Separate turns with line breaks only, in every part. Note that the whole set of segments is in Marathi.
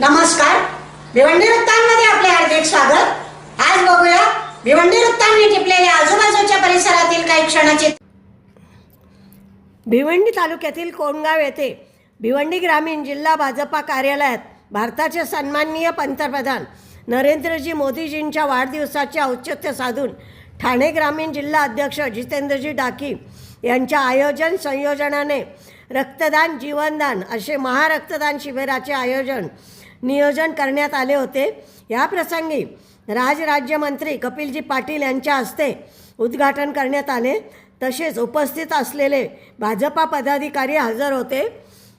नमस्कार. भिवंडी वृत्तांमध्ये आपले हार्दिक स्वागत. आज बघूया भिवंडी वृत्तांनी टिपलेल्या आजूबाजूच्या परिसरातील काही क्षणाची
भिवंडी तालुक्यातील कोणगाव येथे भिवंडी ग्रामीण जिल्हा भाजपा कार्यालयात भारताचे सन्माननीय पंतप्रधान नरेंद्रजी मोदीजींच्या वाढदिवसाचे औचित्य साधून ठाणे ग्रामीण जिल्हा अध्यक्ष जितेंद्रजी डाकी यांच्या आयोजन संयोजनाने रक्तदान जीवनदान असे महारक्तदान शिबिराचे आयोजन नियोजन करण्यात आले होते. या प्रसंगी राजराज्यमंत्री कपिलजी पाटील यांच्या हस्ते उद्घाटन करण्यात आले. तसेच उपस्थित असलेले भाजपा पदाधिकारी हजर होते.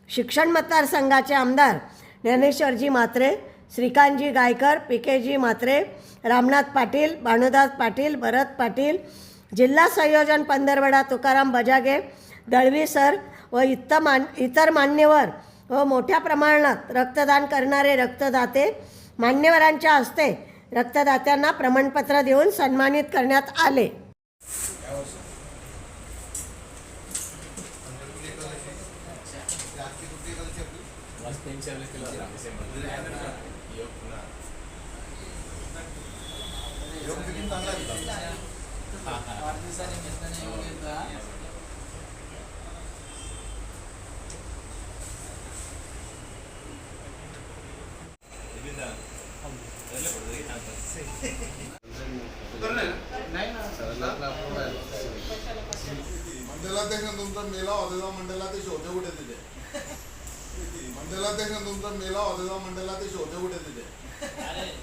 शिक्षण मतदारसंघाचे आमदार ज्ञानेश्वरजी म्हात्रे श्रीकांतजी गायकर पिकेजी म्हात्रे रामनाथ पाटील भानुदास पाटील भरत पाटील जिल्हा संयोजन पंधरवडा तुकाराम बजागे दळवी सर व इतर मान इतर मान्यवर व मोठ्या प्रमाणात रक्तदान करणारे रक्तदाते मान्यवरांच्या हस्ते रक्तदात्यांना प्रमाणपत्र देऊन सन्मानित करण्यात आले.
मंडलाध्यक्ष तुमचा मेला मंडला ते शोधे कुठे तिथे? मंडलाध्यक्ष तुमचा मेला मंडला ते शोधे कुठे तिथे?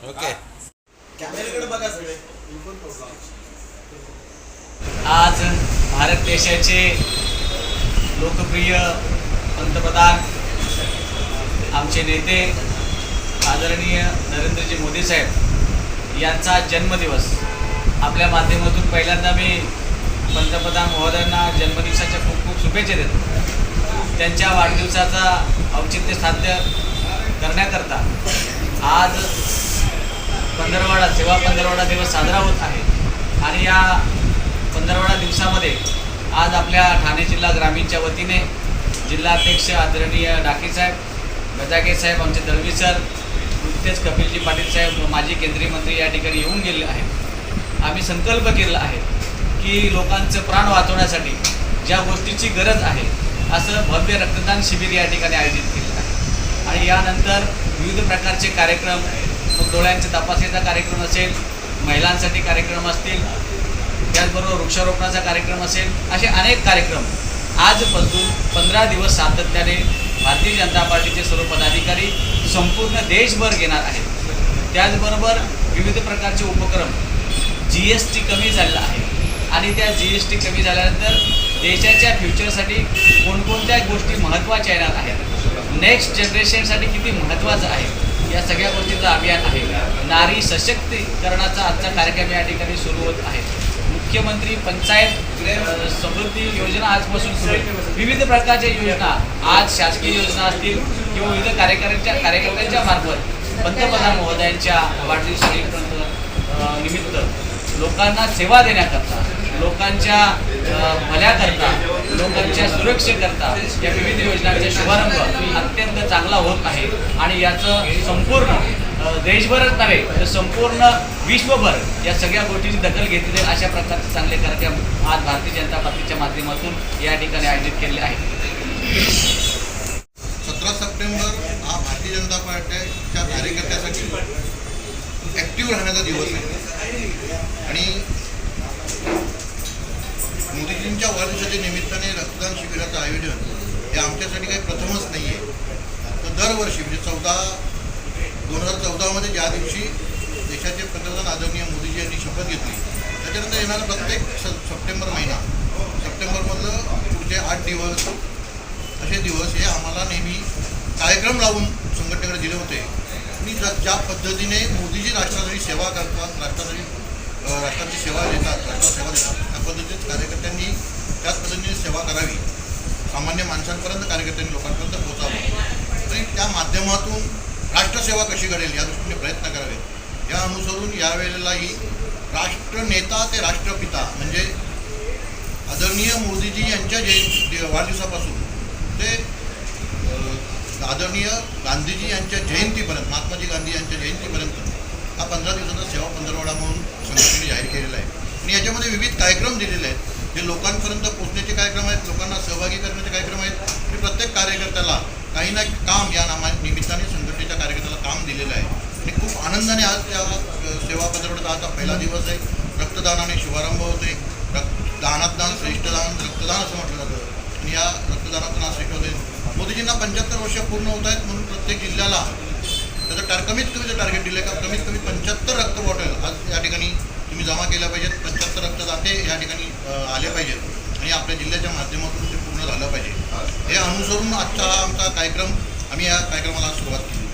ओके.
बघा सगळे.
आज भारत देशाचे लोकप्रिय पंतप्रधान आमचे नेते आदरणीय नरेंद्रजी मोदी साहेब यांचा जन्मदिवस. आपल्या माध्यमातून पहिल्यांदा मी पंतप्रधान महोदयांना जन्मदिवसाच्या खूप खूप शुभेच्छा देतो. त्यांच्या वाढदिवसाचा औचित्य साध्य करण्याकरता आज पंधरवाडा सेवा पंधरवाडा दिवस साजरा होत आहे. आणि या पंधरवाडा दिवसामध्ये आज आपल्या ठाणे जिल्हा ग्रामीणच्या वतीने जिल्हाध्यक्ष आदरणीय डाके साहेब गजाके साहेब आमचे दळवी सर नुकतेच कपिलजी पाटील साहेब माजी केंद्रीय मंत्री या ठिकाणी येऊन गेले आहेत. आम्ही संकल्प केलेला आहे की लोकांचं प्राण वाचवण्यासाठी ज्या गोष्टीची गरज आहे असं भव्य रक्तदान शिबिर या ठिकाणी आयोजित केलेलं आहे. आणि यानंतर विविध प्रकारचे कार्यक्रम मग डोळ्यांच्या तपासणीचा कार्यक्रम असेल महिलांसाठी कार्यक्रम असतील त्याचबरोबर वृक्षारोपणाचा कार्यक्रम असेल असे अनेक कार्यक्रम आजपासून पंधरा दिवस सातत्याने भारतीय जनता पार्टीचे सर्व पदाधिकारी संपूर्ण देशभर घेणार आहेत. त्याचबरोबर विविध प्रकारचे उपक्रम जी एस टी कमी झालेला आहे. आणि त्या जी एस टी कमी झाल्यानंतर देशाच्या फ्युचरसाठी कोणकोणत्या गोष्टी महत्त्वाच्या येणार आहेत? नेक्स्ट जनरेशनसाठी किती महत्त्वाचं आहे? या सगळ्या गोष्टीचं अभियान आहे. नारी सशक्तीकरणाचा आजचा कार्यक्रम या ठिकाणी सुरू होत आहे. मुख्यमंत्री पंचायत समृद्धी योजना आजपासून सुरू विविध प्रकारच्या योजना आज शासकीय योजना असतील किंवा विविध कार्यकर्त्यांच्या कार्यकर्त्यांच्या मार्फत पंतप्रधान महोदयांच्या वाढदिवसानिमित्त निमित्त लोकांना सेवा देण्याकरता लोकांच्या भल्याकरता लोकांच्या सुरक्षेकरता या विविध योजनांचा शुभारंभ अत्यंत चांगला होत आहे. आणि याचं संपूर्ण देशभरच नव्हे तर संपूर्ण विश्वभर या सगळ्या गोष्टीची दखल घेतली जाईल अशा प्रकारचे चांगले कार्यक्रम आज भारतीय जनता पार्टीच्या माध्यमातून या ठिकाणी आयोजित केलेले आहेत.
सतरा सप्टेंबर हा भारतीय जनता पार्टीच्या कार्यकर्त्यासाठी ॲक्टिव्ह राहण्याचा दिवस आहे. आणि मोदीजींच्या वाढदिवसाच्या निमित्ताने रक्तदान शिबिराचं आयोजन हे आमच्यासाठी काही प्रथमच नाही आहे तर दरवर्षी म्हणजे चौदा दोन हजार चौदामध्ये ज्या दिवशी देशाचे पंतप्रधान आदरणीय मोदीजी यांनी शपथ घेतली त्याच्यानंतर येणारा प्रत्येक स सप्टेंबर महिना. सप्टेंबरमधलं पुढचे आठ दिवस असे दिवस हे आम्हाला नेहमी कार्यक्रम लावून संघटनेकडे दिले होते. आणि ज्या ज्या पद्धतीने मोदीजी राष्ट्रासाठी सेवा करतात राष्ट्रासाठी राष्ट्राची सेवा देतात राष्ट्राला सेवा देतात. त्या पद्धतीत कार्यकर्त्यांनी त्याच पद्धतीने सेवा करावी. सामान्य माणसांपर्यंत कार्यकर्त्यांनी लोकांपर्यंत पोहोचावं. तरी त्या माध्यमातून राष्ट्रसेवा कशी घडेल या दृष्टीने प्रयत्न करावेत. या अनुसरून यावेळेलाही राष्ट्रनेता ते राष्ट्रपिता म्हणजे आदरणीय मोदीजी यांच्या जयंती वाढदिवसापासून ते आदरणीय गांधीजी यांच्या जयंतीपर्यंत महात्माजी गांधी यांच्या जयंतीपर्यंत हा पंधरा दिवसाचा सेवा पंधरवडा म्हणून संघटनेने जाहीर केलेला आहे. आणि याच्यामध्ये विविध कार्यक्रम दिलेले आहेत. जे लोकांपर्यंत पोहोचण्याचे कार्यक्रम आहेत लोकांना सहभागी करण्याचे कार्यक्रम आहेत. आणि प्रत्येक कार्यकर्त्याला काही ना काम या नामा निमित्ताने संघटनेच्या कार्यकर्त्याला काम दिलेलं आहे. आणि खूप आनंदाने आज त्या सेवा पंधरवड्याचा आजचा पहिला दिवस आहे. रक्तदानाने शुभारंभ होते रक्त दानात दान श्रेष्ठ दान रक्तदान असं म्हटलं जातं. आणि या रक्तदानातून आज श्रेष्ठ होते मोदीजींना पंच्याहत्तर वर्ष पूर्ण होत आहेत म्हणून प्रत्येक जिल्ह्याला त्याचं टार कमीत कमी जर टार्गेट दिलं आहे का? कमीत कमी पंच्याहत्तर रक्त बॉटल आज या ठिकाणी तुम्ही जमा केल्या पाहिजेत. पंच्याहत्तर रक्त जाते या ठिकाणी आले पाहिजेत. आणि आपल्या जिल्ह्याच्या माध्यमातून ते पूर्ण झालं पाहिजे. हे अनुसरून आजचा आमचा कार्यक्रम आम्ही या कार्यक्रमाला सुरुवात केली.